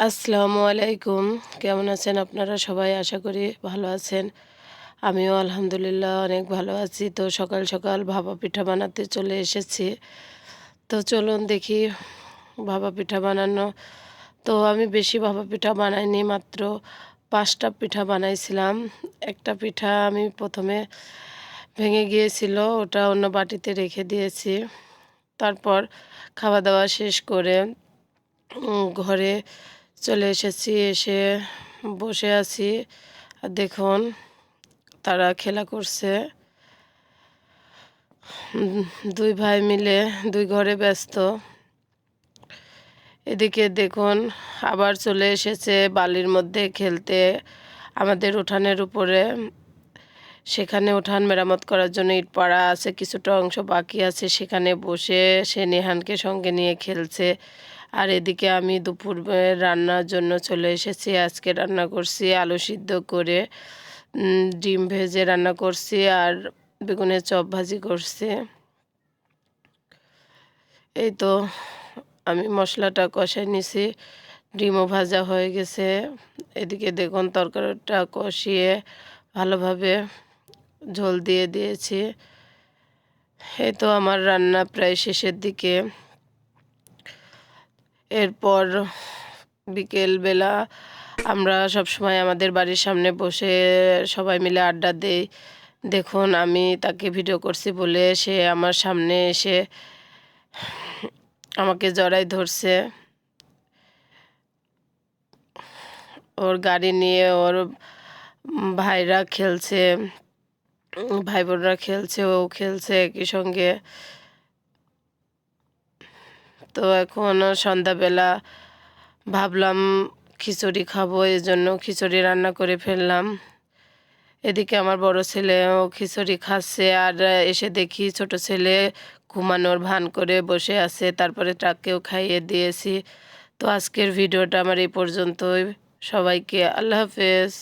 আসসালামু আলাইকুম। কেমন আছেন আপনারা সবাই? আশা করি ভালো আছেন। আমিও আলহামদুলিল্লাহ অনেক ভালো আছি। তো সকাল সকাল ভাপা পিঠা বানাতে চলে এসেছি। তো চলুন দেখি ভাপা পিঠা বানানো। তো আমি বেশি ভাপা পিঠা বানাইনি, মাত্র পাঁচটা পিঠা বানাইছিলাম। একটা পিঠা আমি প্রথমে ভেঙে গিয়েছিল, ওটা অন্য বাটিতে রেখে দিয়েছি। তারপর খাওয়া দাওয়া শেষ করে ঘরে চলে এসেছি, এসে বসে আছি। আর দেখুন, তারা খেলা করছে। দুই ভাই মিলে দুই ঘরে ব্যস্ত। এদিকে দেখুন, আবার চলে এসেছে বালির মধ্যে খেলতে। আমাদের উঠানের উপরে। সেখানে উঠান মেরামত করার জন্য ইট পাড়া আছে, কিছুটা অংশ বাকি আছে। সেখানে বসে সে নেহানকে সঙ্গে নিয়ে খেলছে। আর এদিকে আমি দুপুর রান্নার জন্য চলে এসেছি। আজকে রান্না করছি আলু সিদ্ধ করে ডিম ভেজে রান্না করছি আর বেগুনের চপ ভাজি করছি। এই তো আমি মশলাটা কষাই নিছি, ডিমও ভাজা হয়ে গেছে। এদিকে দেখুন তরকারিটা কষিয়ে ভালোভাবে ঝোল দিয়ে দিয়েছি। এই তো আমার রান্না প্রায় শেষের দিকে। এরপর বিকেলবেলা আমরা সব সময় আমাদের বাড়ির সামনে বসে সবাই মিলে আড্ডা দেই। দেখুন, আমি তাকে ভিডিও করছি বলে সে আমার সামনে এসে আমাকে জড়াই ধরছে। ওর গাড়ি নিয়ে ওর ভাইরা খেলছে ভাই বোনরা খেলছে, ও খেলছে একই সঙ্গে। তো এখন সন্ধ্যাবেলা ভাবলাম খিচুড়ি খাব, এই জন্য খিচুড়ি রান্না করে ফেললাম। এদিকে আমার বড় ছেলে ও খিচুড়ি খাচ্ছে আর এসে দেখি ছোট ছেলে ঘুমানোর ভান করে বসে আছে, তারপরে ট্রাককেও খাইয়ে দিয়েছি। তো আজকের ভিডিওটা আমার এই পর্যন্তই। সবাইকে আল্লাহ হাফেজ।